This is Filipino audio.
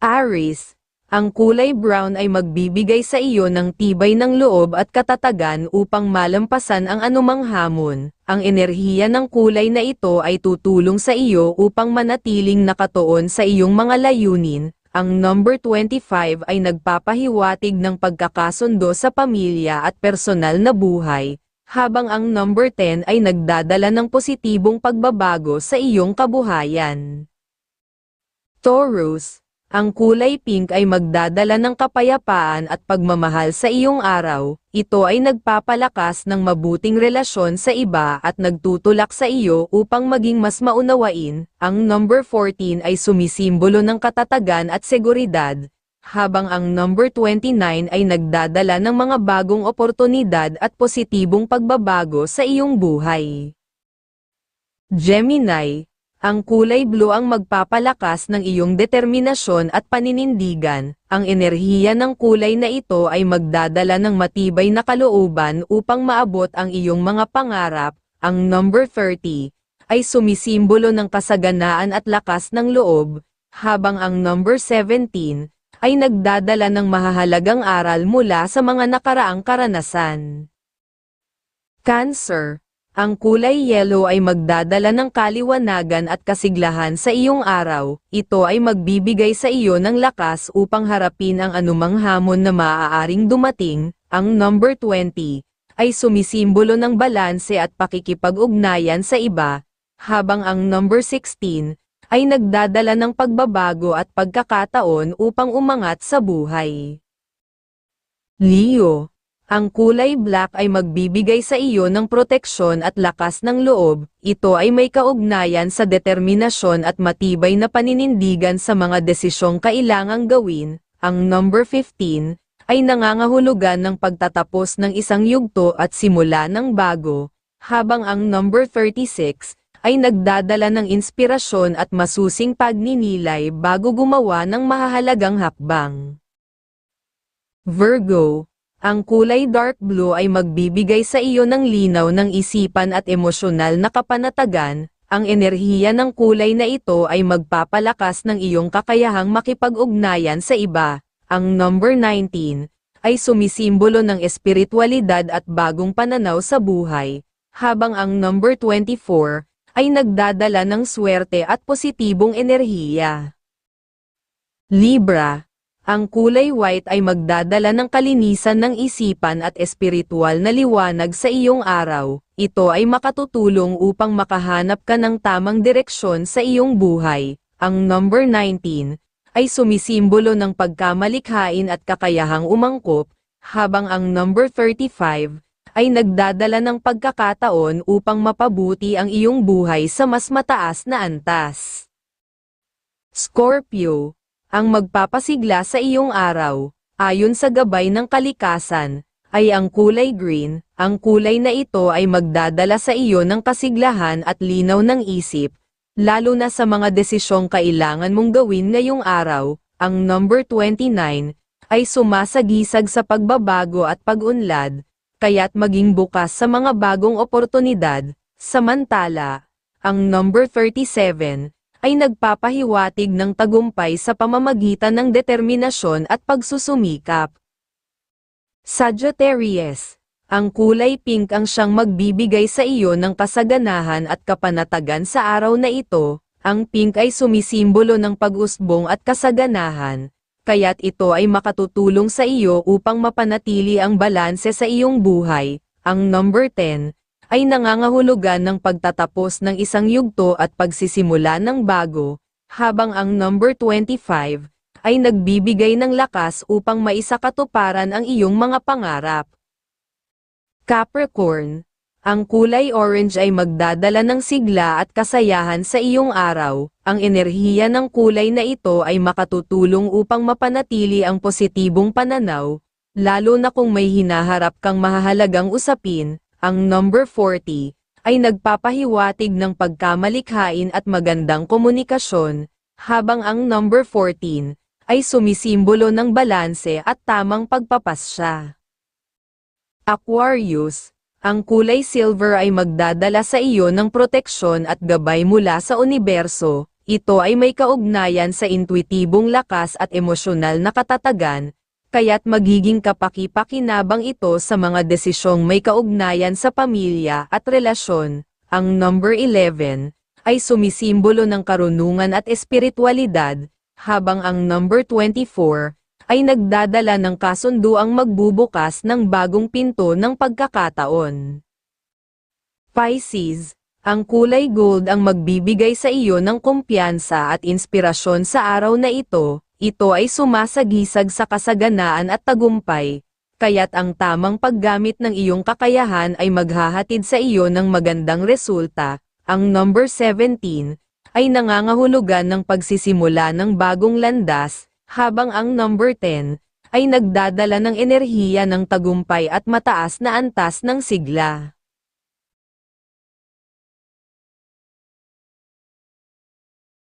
Aries, ang kulay brown ay magbibigay sa iyo ng tibay ng loob at katatagan upang malampasan ang anumang hamon. Ang enerhiya ng kulay na ito ay tutulong sa iyo upang manatiling nakatuon sa iyong mga layunin. Ang number 25 ay nagpapahiwatig ng pagkakasundo sa pamilya at personal na buhay, habang ang number 10 ay nagdadala ng positibong pagbabago sa iyong kabuhayan. Taurus, ang kulay pink ay magdadala ng kapayapaan at pagmamahal sa iyong araw. Ito ay nagpapalakas ng mabuting relasyon sa iba at nagtutulak sa iyo upang maging mas maunawain. Ang number 14 ay sumisimbolo ng katatagan at seguridad, habang ang number 29 ay nagdadala ng mga bagong oportunidad at positibong pagbabago sa iyong buhay. Gemini, ang kulay blue ang magpapalakas ng iyong determinasyon at paninindigan. Ang enerhiya ng kulay na ito ay magdadala ng matibay na kalooban upang maabot ang iyong mga pangarap. Ang number 30 ay sumisimbolo ng kasaganaan at lakas ng loob, habang ang number 17 ay nagdadala ng mahahalagang aral mula sa mga nakaraang karanasan. Cancer ang kulay yellow ay magdadala ng kaliwanagan at kasiglahan sa iyong araw. Ito ay magbibigay sa iyo ng lakas upang harapin ang anumang hamon na maaaring dumating. Ang number 20 ay sumisimbolo ng balanse at pakikipag-ugnayan sa iba, habang ang number 16 ay nagdadala ng pagbabago at pagkakataon upang umangat sa buhay. Leo ang kulay black ay magbibigay sa iyo ng proteksyon at lakas ng loob, ito ay may kaugnayan sa determinasyon at matibay na paninindigan sa mga desisyong kailangang gawin. Ang number 15 ay nangangahulugan ng pagtatapos ng isang yugto at simula ng bago, habang ang number 36 ay nagdadala ng inspirasyon at masusing pagninilay bago gumawa ng mahahalagang hakbang. Virgo ang kulay dark blue ay magbibigay sa iyo ng linaw ng isipan at emosyonal na kapanatagan, ang enerhiya ng kulay na ito ay magpapalakas ng iyong kakayahang makipag-ugnayan sa iba. Ang number 19 ay sumisimbolo ng espiritualidad at bagong pananaw sa buhay, habang ang number 24 ay nagdadala ng swerte at positibong enerhiya. Libra ang kulay white ay magdadala ng kalinisan ng isipan at espiritual na liwanag sa iyong araw. Ito ay makatutulong upang makahanap ka ng tamang direksyon sa iyong buhay. Ang number 19 ay sumisimbolo ng pagkamalikhain at kakayahang umangkop, habang ang number 35 ay nagdadala ng pagkakataon upang mapabuti ang iyong buhay sa mas mataas na antas. Scorpio ang magpapasigla sa iyong araw, ayon sa gabay ng kalikasan, ay ang kulay green, ang kulay na ito ay magdadala sa iyo ng kasiglahan at linaw ng isip, lalo na sa mga desisyong kailangan mong gawin ngayong araw, ang number 29, ay sumasagisag sa pagbabago at pag-unlad, kaya't maging bukas sa mga bagong oportunidad, samantala, ang number 37, ay nagpapahiwatig ng tagumpay sa pamamagitan ng determinasyon at pagsusumikap. Sagittarius ang kulay pink ang siyang magbibigay sa iyo ng kasaganahan at kapanatagan sa araw na ito, ang pink ay sumisimbolo ng pag-usbong at kasaganahan, kaya't ito ay makatutulong sa iyo upang mapanatili ang balanse sa iyong buhay. Ang number 10, ay nangangahulugan ng pagtatapos ng isang yugto at pagsisimula ng bago, habang ang number 25 ay nagbibigay ng lakas upang maisakatuparan ang iyong mga pangarap. Capricorn, ang kulay orange ay magdadala ng sigla at kasayahan sa iyong araw. Ang enerhiya ng kulay na ito ay makatutulong upang mapanatili ang positibong pananaw, lalo na kung may hinaharap kang mahahalagang usapin, ang number 40, ay nagpapahiwatig ng pagkamalikhain at magandang komunikasyon, habang ang number 14, ay sumisimbolo ng balanse at tamang pagpapasya. Aquarius, ang kulay silver ay magdadala sa iyo ng proteksyon at gabay mula sa universo, ito ay may kaugnayan sa intuitibong lakas at emosyonal na katatagan, kaya't magiging kapaki-pakinabang ito sa mga desisyong may kaugnayan sa pamilya at relasyon. Ang number 11 ay sumisimbolo ng karunungan at espiritualidad, habang ang number 24 ay nagdadala ng kasunduang magbubukas ng bagong pinto ng pagkakataon. Pisces, ang kulay gold ang magbibigay sa iyo ng kumpiyansa at inspirasyon sa araw na ito, ito ay sumasagisag sa kasaganaan at tagumpay, kaya't ang tamang paggamit ng iyong kakayahan ay maghahatid sa iyo ng magandang resulta. Ang number 17 ay nangangahulugan ng pagsisimula ng bagong landas, habang ang number 10 ay nagdadala ng enerhiya ng tagumpay at mataas na antas ng sigla.